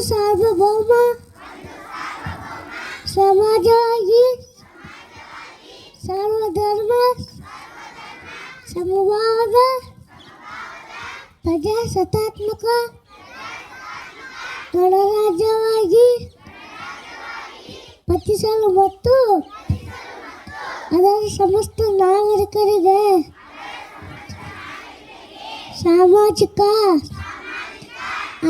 ಸಾರ್ವಭೌಮ ಸಮಾಜವಾಗಿ ಸರ್ವಧರ್ಮ ಸಮಭಾವದ ಪ್ರಜಾಸತ್ತಾತ್ಮಕ ಗಣರಾಜ್ಯವಾಗಿ ಪತಿಸಲು ಮತ್ತು ಅದರ ಸಮಸ್ತ ನಾಗರಿಕರಿಗೆ ಸಾಮಾಜಿಕ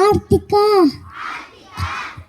ಆರ್ಥಿಕ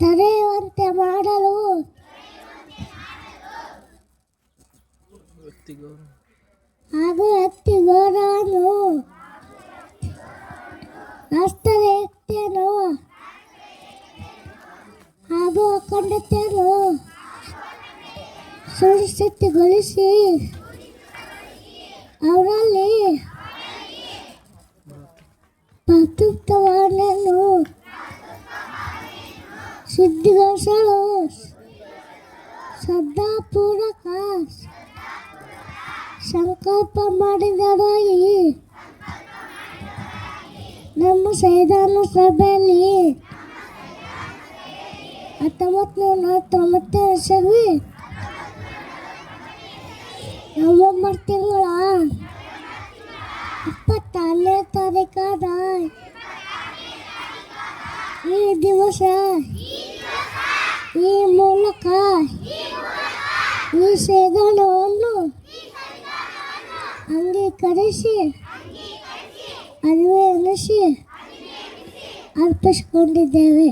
ತಡೆಯುವಂತೆ ಮಾಡಲು. ಹಾಗೂ ಹತ್ತಿ ಗೋರವನ್ನು ಏಕತೆಯನ್ನು ಹಾಗೂ ಅಖಂಡತೆಯನ್ನು ಸುನಿಶ್ಚಿತಗೊಳಿಸಿ ಅವರಲ್ಲಿ ಸಿದ್ಧಿಗೊಳಿಸಲು ಶ್ರದ್ಧಾಪೂರ್ವಕ ಸಂಕಲ್ಪ ಮಾಡಿದರಾಗಿ ನಮ್ಮ ಸಂವಿಧಾನ ಸಭೆಯಲ್ಲಿ ಹತ್ತೊಂಬತ್ತು ನೂರ ತೊಂಬತ್ತೇಳು ಇಸವಿ ನವೆಂಬರ್ ತಿಂಗಳ ಇಪ್ಪತ್ತಾರನೇ ತಾರೀಕಾದ ಈ ದಿವಸ ಈ ಮೂಲಕ ಈ ಸಂವಿಧಾನವನ್ನು ಅಂಗೀಕರಿಸಿ ಅನ್ವಯಿಸಿ ಅರ್ಪಿಸಿಕೊಂಡಿದ್ದೇವೆ.